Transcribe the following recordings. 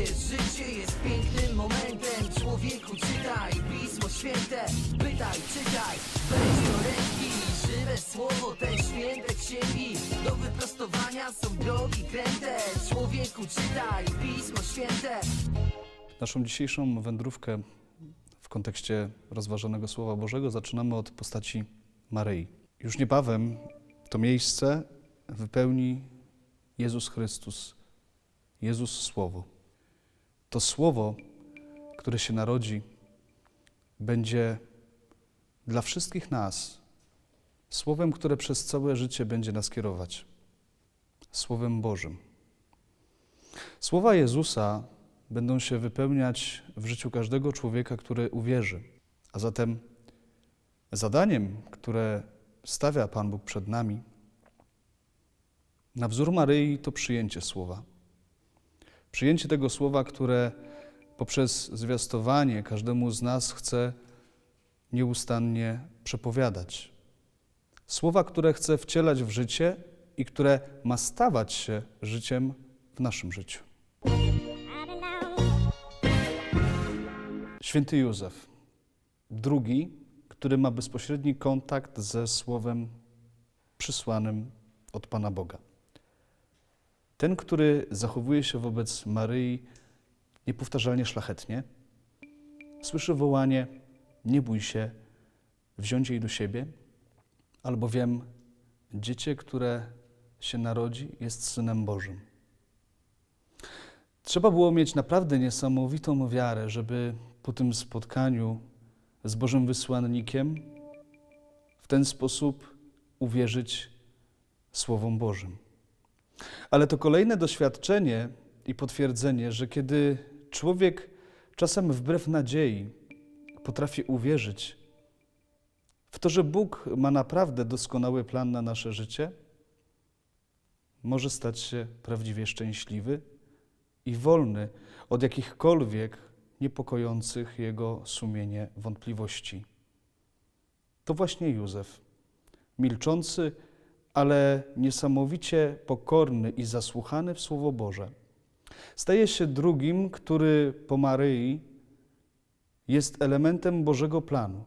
Uwierz, życie jest pięknym momentem. Człowieku czytaj Pismo Święte. Pytaj, czytaj. Weź do ręki Żywe słowo, te święte księgi. Do wyprostowania są drogi kręte. Człowieku czytaj Pismo Święte. Naszą dzisiejszą wędrówkę w kontekście rozważanego Słowa Bożego zaczynamy od postaci Maryi. Już niebawem to miejsce wypełni Jezus Chrystus, Jezus Słowo. To Słowo, które się narodzi, będzie dla wszystkich nas Słowem, które przez całe życie będzie nas kierować. Słowem Bożym. Słowa Jezusa będą się wypełniać w życiu każdego człowieka, który uwierzy. A zatem zadaniem, które stawia Pan Bóg przed nami, na wzór Maryi to przyjęcie słowa. Przyjęcie tego słowa, które poprzez zwiastowanie każdemu z nas chce nieustannie przepowiadać. Słowa, które chce wcielać w życie i które ma stawać się życiem w naszym życiu. Święty Józef, drugi, który ma bezpośredni kontakt ze słowem przysłanym od Pana Boga. Ten, który zachowuje się wobec Maryi niepowtarzalnie szlachetnie, słyszy wołanie: Nie bój się, wziąć jej do siebie, albowiem dziecię, które się narodzi, jest synem Bożym. Trzeba było mieć naprawdę niesamowitą wiarę, żeby po tym spotkaniu z Bożym wysłannikiem w ten sposób uwierzyć Słowom Bożym. Ale to kolejne doświadczenie i potwierdzenie, że kiedy człowiek czasem wbrew nadziei potrafi uwierzyć w to, że Bóg ma naprawdę doskonały plan na nasze życie, może stać się prawdziwie szczęśliwy i wolny od jakichkolwiek niepokojących jego sumienie wątpliwości. To właśnie Józef, milczący, ale niesamowicie pokorny i zasłuchany w Słowo Boże, staje się drugim, który po Maryi jest elementem Bożego planu.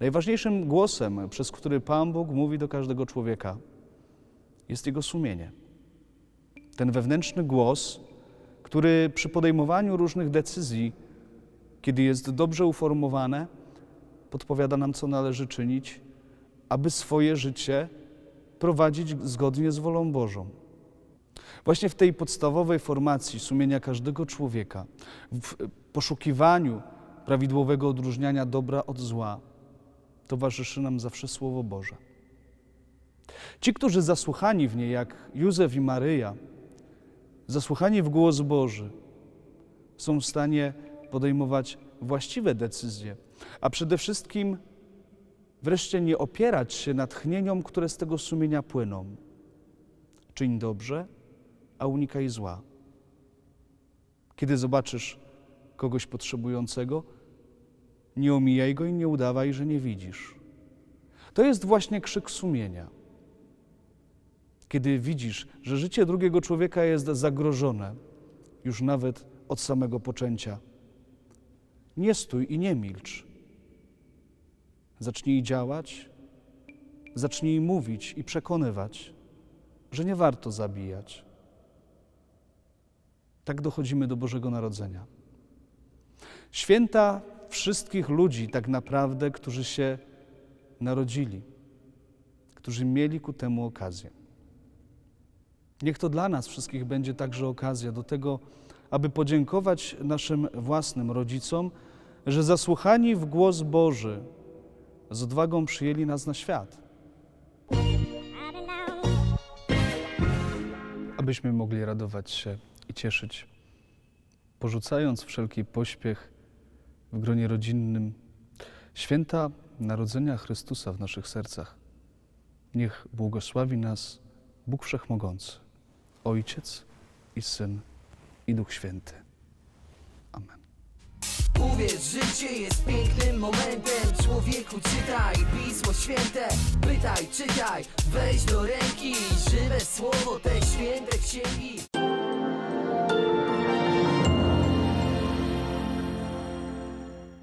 Najważniejszym głosem, przez który Pan Bóg mówi do każdego człowieka, jest jego sumienie. Ten wewnętrzny głos, który przy podejmowaniu różnych decyzji, kiedy jest dobrze uformowane, podpowiada nam, co należy czynić, aby swoje życie prowadzić zgodnie z wolą Bożą. Właśnie w tej podstawowej formacji sumienia każdego człowieka, w poszukiwaniu prawidłowego odróżniania dobra od zła, towarzyszy nam zawsze Słowo Boże. Ci, którzy zasłuchani w nie, jak Józef i Maryja, zasłuchani w głos Boży, są w stanie podejmować właściwe decyzje, a przede wszystkim wreszcie nie opierać się na tchnieniom, które z tego sumienia płyną. Czyń dobrze, a unikaj zła. Kiedy zobaczysz kogoś potrzebującego, nie omijaj go i nie udawaj, że nie widzisz. To jest właśnie krzyk sumienia. Kiedy widzisz, że życie drugiego człowieka jest zagrożone, już nawet od samego poczęcia, nie stój i nie milcz. Zacznij działać, zacznij mówić i przekonywać, że nie warto zabijać. Tak dochodzimy do Bożego Narodzenia. Święta wszystkich ludzi, tak naprawdę, którzy się narodzili, którzy mieli ku temu okazję. Niech to dla nas wszystkich będzie także okazja do tego, aby podziękować naszym własnym rodzicom, że zasłuchani w głos Boży z odwagą przyjęli nas na świat. Abyśmy mogli radować się i cieszyć, porzucając wszelki pośpiech w gronie rodzinnym, święta Narodzenia Chrystusa w naszych sercach. Niech błogosławi nas Bóg Wszechmogący, Ojciec i Syn i Duch Święty. Amen. Uwierz, życie jest pięknym momentem. Człowieku czytaj Pismo Święte. Pytaj, czytaj, weź do ręki Żywe słowo te święte księgi